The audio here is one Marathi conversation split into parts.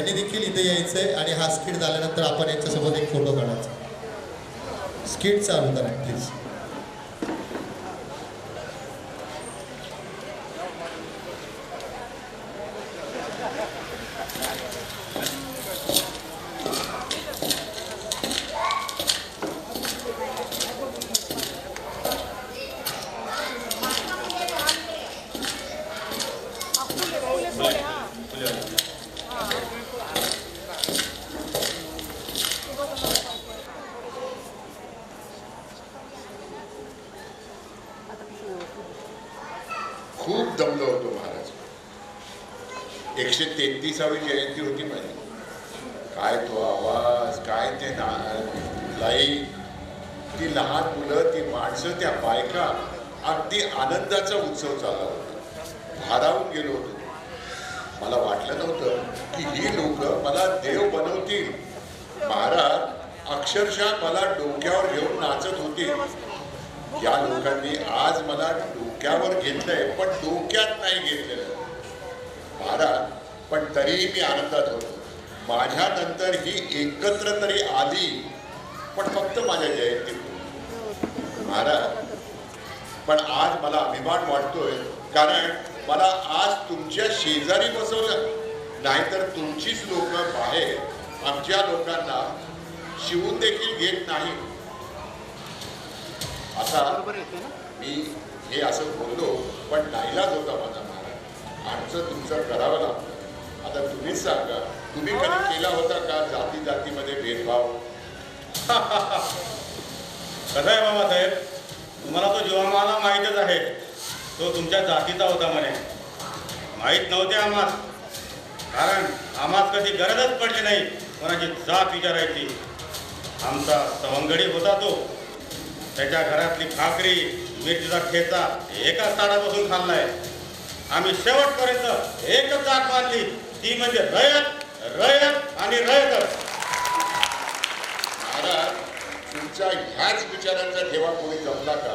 त्यांनी देखील इथे यायचंय आणि हा स्किट झाल्यानंतर आपण यांच्यासोबत एक फोटो काढायचा. स्किट चालू करा प्लीज एकशे जयंती होती माझी. काय तो आवाज काय ते ना लाइट ती लहान मुलं ती माणसं त्या बायका अगदी आनंदाचा उत्सव चालला होता. भारावून गेलो होतो. मला वाटलं नव्हतं की ही लोक मला देव बनवतील. महाराज अक्षरशः मला डोक्यावर घेऊन नाचत होती. या लोकांनी आज मला डोक्यावर घेतलंय पण डोक्यात नाही घेतलेलं. महाराज पण तरीही मी आनंदात होतो. माझ्यानंतर ही एकत्र तरी आली पण फक्त माझ्या जयंतीत महाराज पण आज मला अभिमान वाटतोय कारण मला आज तुमच्या शेजारी बसवलं. नाहीतर तुमचीच लोक बाहेर आमच्या लोकांना शिवून देखील घेत नाही. आता मी हे असं बोललो पण नाईलाज होता माझा महाराज. आमचं तुमचं करावं लागतं. आता तुम्हीच सांगा तुम्ही कधी केला होता का जाती जातीमध्ये भेदभाव? कसं आहे बाबासाहेब तुम्हाला तो जीवामाला माहीतच आहे. तो तुमच्या जातीचा होता म्हणे. माहीत नव्हते आम्हाला कारण आम्हाला कधी गरजच पडली नाही कोणाची जात विचारायची. आमचा सवंगडी होता तो. त्याच्या घरातली भाकरी मिरचीचा ठेचा एकाच ताटापासून खाल्लाय. आम्ही शेवटपर्यंत एकच जात मानली. ती म्हणजे रयत रयत आणि रयतच. महाराज तुमच्या ह्याच विचारांचा ठेवा कोणी जमला का?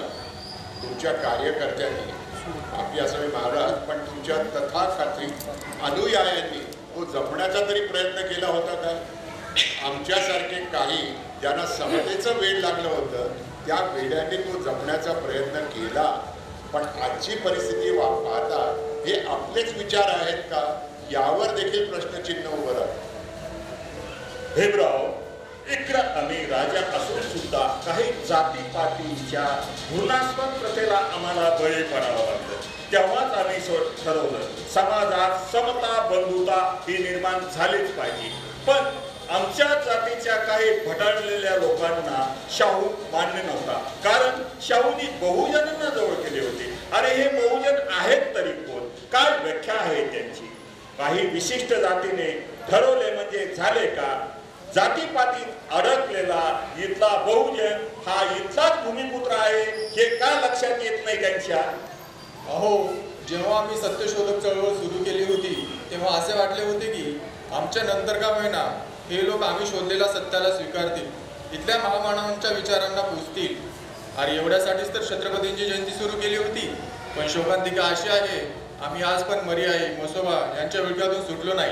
तुमच्या कार्यकर्त्यांनी. आपली असावी महाराज पण तुमच्या तथाकथित अनुयायांनी तो जपण्याचा तरी प्रयत्न केला होता का? आमच्यासारखे काही ज्यांना समतेचं वेळ लागलं होतं त्या वेळाने तो जपण्याचा प्रयत्न केला. पण आजची परिस्थिती वा पाहता हे आपलेच विचार आहेत का? यावर देखील प्रश्नचिन्ह उभं राहत. हेब्राव इकडं आम्ही राजा असून सुद्धा काही जातीपातीच्या घृणास्पद प्रथेला आम्हाला बळी पडावं लागलं तेव्हाच आम्ही ठरवलं समाजात समता बंधुता ही निर्माण झालीच पाहिजे. पण आमच्या जातीच्या काही भटाळलेल्या लोकांना शाहू मान्य नव्हता. कारण शाहूनी बहुजनांना जवळ केले होते. अरे हे बहुजन आहेत तरी कोण काय व्याख्या आहे त्यांची काही विशिष्ट जातीने ठरवले म्हणजे झाले का? जातीपातीत अडकलेला इथला बहुजन हा इथलाच भूमिपुत्र आहे हे का लक्षात येत नाही त्यांच्या? अहो जेव्हा आम्ही सत्यशोधक चळवळ सुरू केली होती तेव्हा असे वाटले होते की आमच्या नंतर का होईना हे लोक आम्ही शोधलेल्या सत्याला स्वीकारतील. इथल्या महामानवांच्या विचारांना पुजतील अरे एवढ्यासाठीच तर छत्रपतींची जयंती सुरू केली होती. पण शोकांतिका अशी आहे आम्ही आज पण मर्याई मसोबा यांच्या विळख्यातून सुटलो नाही.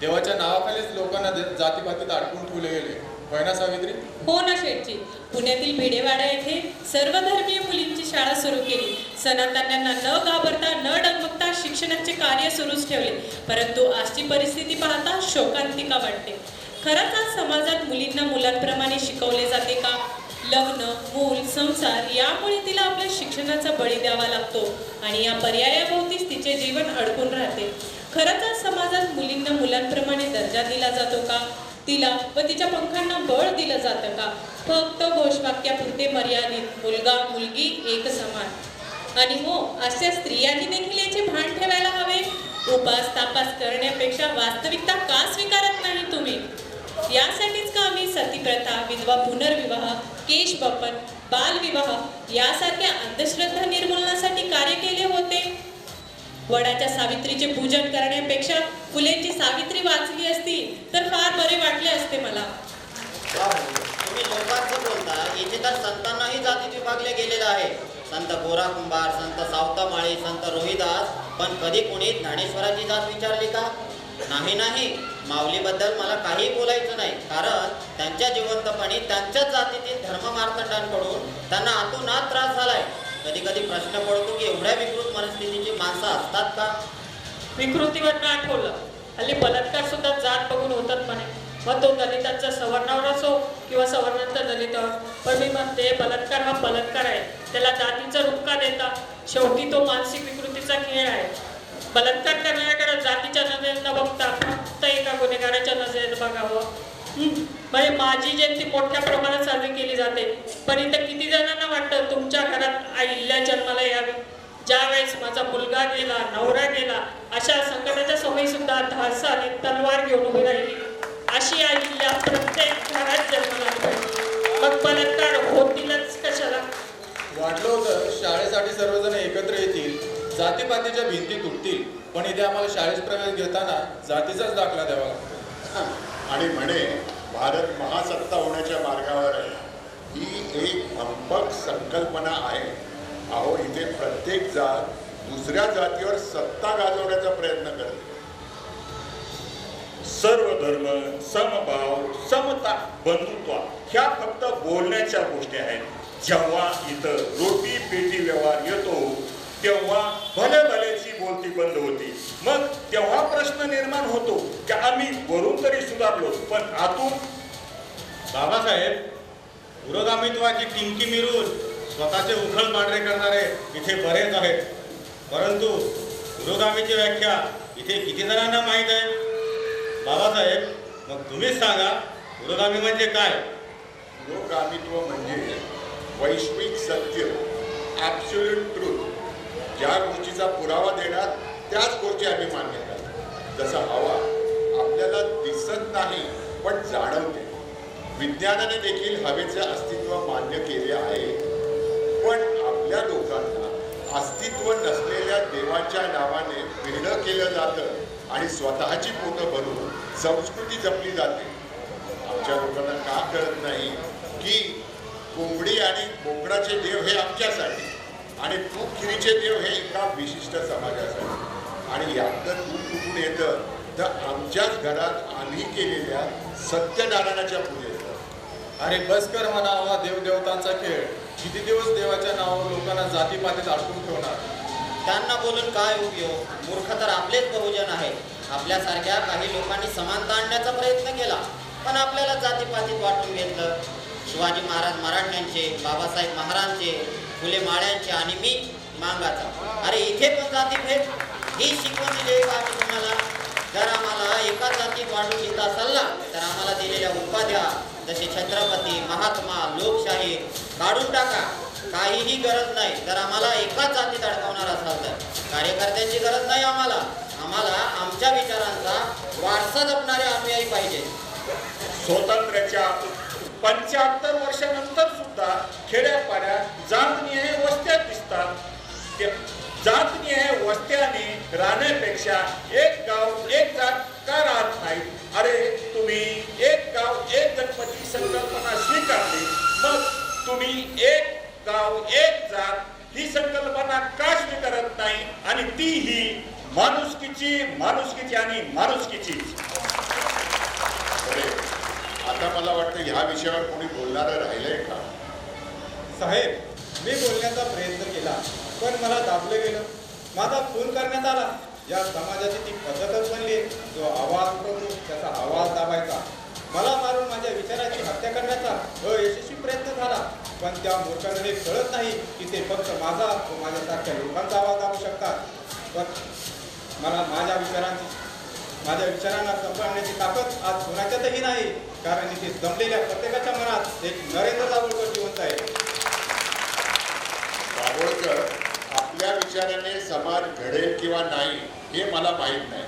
देवाच्या नावाखालीच लोकांना जातीपातीत अडकून ठेवले गेले. होय ना सावित्री? हो ना शेठजी. पुण्यातील भिडेवाडा येथे सर्वधर्मीय मुलींची शाळा सुरू केली. सनातन्यांना न घाबरता न डगमगता शिक्षणाचे कार्य सुरूच ठेवले. परंतु आजची परिस्थिती पाहता शोकांतिका वाटते. खरंच आज समाजात मुलींना मुलांप्रमाणे शिकवले जाते का? लग्न मूल संसार यामुळे तिला आपल्या शिक्षणाचा बळी द्यावा लागतो आणि या पर्यायाभोवतीच तिचे जीवन अडकून राहते. खरंच समाजात मुलींना मुलांप्रमाणे दर्जा दिला जातो का? तिला व तिच्या पंखांना बळ दिलं जातं का? फक्त घोषवाक्यापुरते मर्यादित मुलगा मुलगी एक समान. आणि हो अशा स्त्रियांनी देखील याचे भान ठेवायला हवे? उपास तापास करण्यापेक्षा वास्तविकता का स्वीकारत नाही तुम्ही? यासाठीच का आम्ही सतीप्रथा विधवा पुनर्विवाह केश बपन बालविवाह यासारख्या अंधश्रद्धा निर्मूलनासाठी कार्य केले होते. वडाच्या सावित्रीचे पूजन करण्यापेक्षा फुलेंची सावित्री वाचली असती तर फार बरे वाटले असते मला. तुम्ही लोकांचं बोलता इथे तर संतांनाही जातीत विभागले गेलेलं आहे संत गोरा कुंभार संत सावतामाळी संत रोहिदास पण कधी कोणी ज्ञानेश्वराची जात विचारली का? नाही नाही. माऊलीबद्दल मला काही बोलायचं नाही. कारण त्यांच्या जिवंतपणी त्यांच्याच जातीतील धर्ममार्तंडांकडून त्यांना आतोनात त्रास झालाय. कधी कधी प्रश्न पडतो की एवढ्या विकृत मनस्थितीची माणसं असतात का? विकृतीवरनं आठवलं. हल्ली बलात्कार सुद्धा जात बघून होतात म्हणे. मग तो दलितांचा सवर्णावर असो किंवा सवर्णांचा दलितावर. पण मी म्हणते बलात्कार हा बलात्कार आहे. त्याला जातीचा रूप का देता. शेवटी तो मानसिक विकृतीचा खेळ आहे. बलात्कार करणाऱ्याकडे जातीच्या नजरेनं बघता फक्त एका गुन्हेगाराच्या नजरेत बघावं. म्हणजे माझी जयंती मोठ्या प्रमाणात साजरी केली जाते. पण इथं किती जणांना वाटतं तुमच्या घरात आईल्या जन्माला यावे? ज्या वेळेस माझा मुलगा गेला नवरा गेला अशा संकटाच्या समयी सुद्धा धासाने तलवार घेऊन उभी राहिली. अशी आईल्या प्रत्येक घरात जन्माला पाहिजे. मग बलात्कार होतीलच कशाला? वाटलं होतं शाळेसाठी सर्वजण एकत्र येतील. जातीपातीच्या भिंती तुटतील पण इथे आम्हाला शाळेत प्रवेश घेताना जातीचाच दाखला द्यावा लागतो. आणि म्हणे भारत महासत्ता होण्याच्या मार्गावर आहे. ही एक भंपक संकल्पना आहे. अहो इथे प्रत्येक जात दुसऱ्या जातीवर सत्ता गाजवण्याचा प्रयत्न करते. सर्व धर्म समभाव समता बंधुत्व ह्या फक्त बोलण्याच्या गोष्टी आहेत. जेव्हा इथं रोटी पेटी व्यवहार येतो तेव्हा भले भलेची बोलती बंद होती. मग तेव्हा प्रश्न निर्माण होतो की आम्ही वरून तरी सुधारलो पण आतून बाबासाहेब पुरोगामित्वाची टिंकी मिरून स्वतःचे उखळ पांढरे करणारे इथे बरेच आहेत. परंतु पुरोगामीची व्याख्या इथे किती जणांना माहीत आहे? बाबासाहेब मग तुम्हीच सांगा पुरोगामी म्हणजे काय? पुरोगामित्व म्हणजे वैश्विक सत्य ॲब्सोल्यूट ट्रूथ ज्या गोष्टीचा पुरावा देणार त्याच गोष्टी आम्ही मान्य करतो जसं हवा आपल्याला दिसत नाही पण जाणवते. विज्ञानाने देखील हवेचे अस्तित्व मान्य केले आहे. पण आपल्या लोकांना अस्तित्व नसलेल्या देवाच्या नावाने वेगळं केलं जातं आणि स्वतःची पोटं भरून संस्कृती जपली जाते. आमच्या लोकांना का कळत नाही की कोंबडी आणि कोकणाचे देव हे आमच्यासाठी? आणि तूप खिरीचे देव हे एका विशिष्ट समाजासाठी. आणि यातलं तूप कुठून येतं? तर आमच्याच घरात आम्ही केलेल्या सत्यनारायणाच्या पूजेचं अरे बस कर म्हणावा देवदेवतांचा खेळ. किती दिवस देवाच्या नावावर लोकांना जातीपातीत अडकून ठेवणार? त्यांना बोलून काय उपयोग? मूर्ख तर आपलेच बहुजन आहेत. आपल्यासारख्या काही लोकांनी समानता आणण्याचा प्रयत्न केला पण आपल्याला जातीपातीत वाटून घेतलं. शिवाजी महाराज मराठ्यांचे बाबासाहेब महाराजांचे फुले माळ्यांची आणि मी मांगाचा. अरे इथे पण जाती भेट. ही शिकवण दिली आम्ही तुम्हाला. जर आम्हाला एका जातीत वाढून घेत असाल ना तर आम्हाला दिलेल्या उपाध्या जसे छत्रपती महात्मा लोकशाही काढून टाका. काहीही गरज नाही. जर आम्हाला एकाच जातीत अडकवणार असाल तर कार्यकर्त्यांची गरज नाही आम्हाला. आम्हाला आमच्या विचारांचा वारसा जपणारे अनुयायी पाहिजे. स्वातंत्र्याच्या पंच्याहत्तर वर्षानंतर सुद्धा खेड्यापाड्यात जातनिहाय वस्त्या दिसतात. त्या जातनिहाय वस्त्याने राहण्यापेक्षा एक गाव एक जात का राहत नाही? अरे तुम्ही एक गाव एक गणपती संकल्पना स्वीकारली. मग तुम्ही एक गाव एक जात ही संकल्पना का स्वीकारत नाही? आणि ती ही माणुसकीची माणुसकीची आणि माणुसकीची आता मला वाटतं ह्या विषयावर कोणी बोलणारं राहिलंय का? साहेब मी बोलण्याचा प्रयत्न केला पण मला दाबलं गेलं. माझा फोन करण्यात आला. या समाजाची ती पद्धतच बनली. जो आवाज करून त्याचा आवाज दाबायचा. मला मारून माझ्या विचाराची हत्या करण्याचा अयशस्वी प्रयत्न झाला. पण त्या मूर्खांना हे कळत नाही की ते फक्त माझा व माझ्यासारख्या लोकांचा आवाज दाबू शकतात. पण मला माझ्या विचारांची माझ्या विचारांना संपवण्याची ताकद आज कोणाच्यातही नाही. कारण इथे जमलेल्या प्रत्येकाच्या मनात एक नरेंद्र दाभोळकर जिवंत आहे दाभोळकर आपल्या विचाराने समाज घडेल किंवा नाही हे मला माहीत नाही.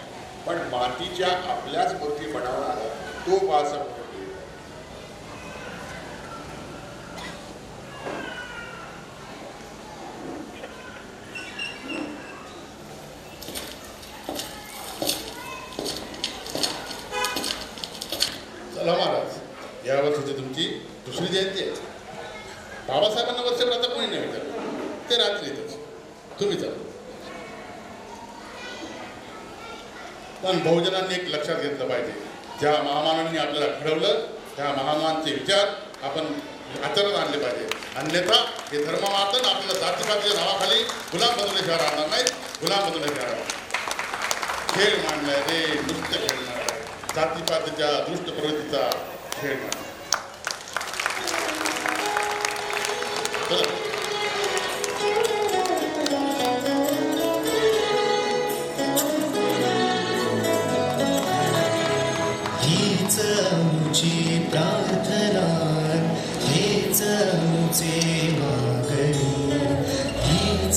पण मातीच्या आपल्याच मूर्ती बनवणारा तो वास चला महाराज या तुमची दुसरी जयंती आहे. बाबासाहेबांना वर्षभर आता कोणी नाही विचारलं ते रात्रीतच तुम्ही चला. पण बहुजनांनी एक लक्षात घेतलं पाहिजे. ज्या महामानांनी आपल्याला घडवलं त्या महामानचे विचार आपण आचरणात आणले पाहिजे. अन्यथा हे धर्ममातन आपल्याला जातीपातीच्या नावाखाली गुलाम बनवल्याशिवाय राहणार नाही गुलाम बनवल्याशिवाय राहणार खेळ मांडलाय रे नृत्य खेळणार आहे. जातीपातीच्या दुष्ट प्रवृत्तीचा खेळ मांडणार